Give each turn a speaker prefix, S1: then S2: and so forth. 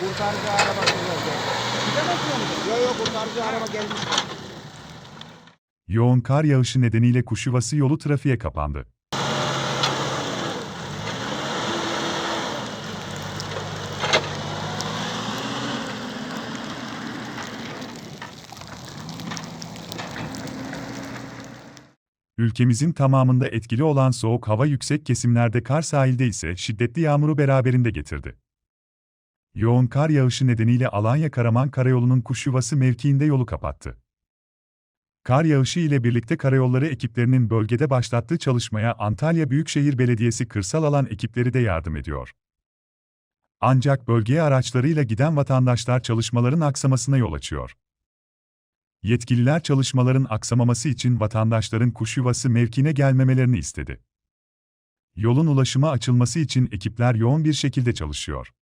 S1: Kurtarıcı araba geldi. Yok yok kurtarıcı araba gelmiş.
S2: Yoğun kar yağışı nedeniyle Kuşyuvası yolu trafiğe kapandı. Ülkemizin tamamında etkili olan soğuk hava yüksek kesimlerde kar sahilde ise şiddetli yağmuru beraberinde getirdi. Yoğun kar yağışı nedeniyle Alanya-Karaman Karayolu'nun Kuşyuvası mevkiinde yolu kapattı. Kar yağışı ile birlikte karayolları ekiplerinin bölgede başlattığı çalışmaya Antalya Büyükşehir Belediyesi kırsal alan ekipleri de yardım ediyor. Ancak bölgeye araçlarıyla giden vatandaşlar çalışmaların aksamasına yol açıyor. Yetkililer çalışmaların aksamaması için vatandaşların Kuşyuvası mevkine gelmemelerini istedi. Yolun ulaşıma açılması için ekipler yoğun bir şekilde çalışıyor.